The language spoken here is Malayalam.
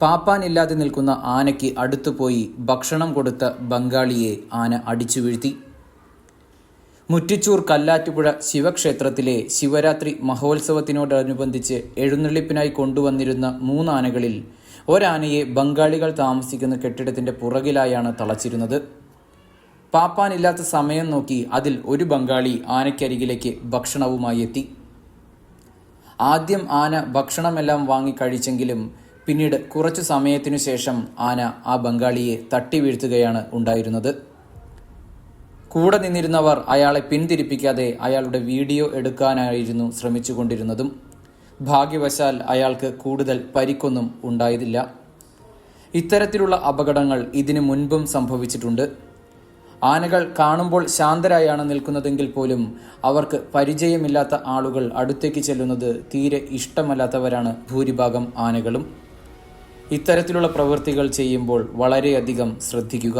പാപ്പാനില്ലാതെ നിൽക്കുന്ന ആനയ്ക്ക് അടുത്തുപോയി ഭക്ഷണം കൊടുത്ത ബംഗാളിയെ ആന അടിച്ചു വീഴ്ത്തി. മുറ്റിച്ചൂർ കല്ലാറ്റുപുഴ ശിവക്ഷേത്രത്തിലെ ശിവരാത്രി മഹോത്സവത്തിനോടനുബന്ധിച്ച് എഴുന്നള്ളിപ്പിനായി കൊണ്ടുവന്നിരുന്ന മൂന്നാനകളിൽ ഒരാനയെ ബംഗാളികൾ താമസിക്കുന്ന കെട്ടിടത്തിന്റെ പുറകിലായാണ് തളച്ചിരുന്നത്. പാപ്പാനില്ലാത്ത സമയം നോക്കി അതിൽ ഒരു ബംഗാളി ആനയ്ക്കരികിലേക്ക് ഭക്ഷണവുമായി എത്തി. ആദ്യം ആന ഭക്ഷണമെല്ലാം വാങ്ങി കഴിച്ചെങ്കിലും പിന്നീട് കുറച്ചു സമയത്തിനു ശേഷം ആന ആ ബംഗാളിയെ തട്ടി വീഴ്ത്തുകയാണ് ഉണ്ടായിരുന്നത്. കൂടെ നിന്നിരുന്നവർ അയാളെ പിന്തിരിപ്പിക്കാതെ അയാളുടെ വീഡിയോ എടുക്കാനായിരുന്നു ശ്രമിച്ചുകൊണ്ടിരുന്നതും. ഭാഗ്യവശാൽ അയാൾക്ക് കൂടുതൽ പരിക്കൊന്നും ഉണ്ടായതില്ല ഇത്തരത്തിലുള്ള അപകടങ്ങൾ ഇതിനു മുൻപും സംഭവിച്ചിട്ടുണ്ട്. ആനകൾ കാണുമ്പോൾ ശാന്തരായാണ് നിൽക്കുന്നതെങ്കിൽ പോലും അവർക്ക് പരിചയമില്ലാത്ത ആളുകൾ അടുത്തേക്ക് ചെല്ലുന്നത് തീരെ ഇഷ്ടമല്ലാത്തവരാണ് ഭൂരിഭാഗം ആനകളും. ഇത്തരത്തിലുള്ള പ്രവൃത്തികൾ ചെയ്യുമ്പോൾ വളരെയധികം ശ്രദ്ധിക്കുക.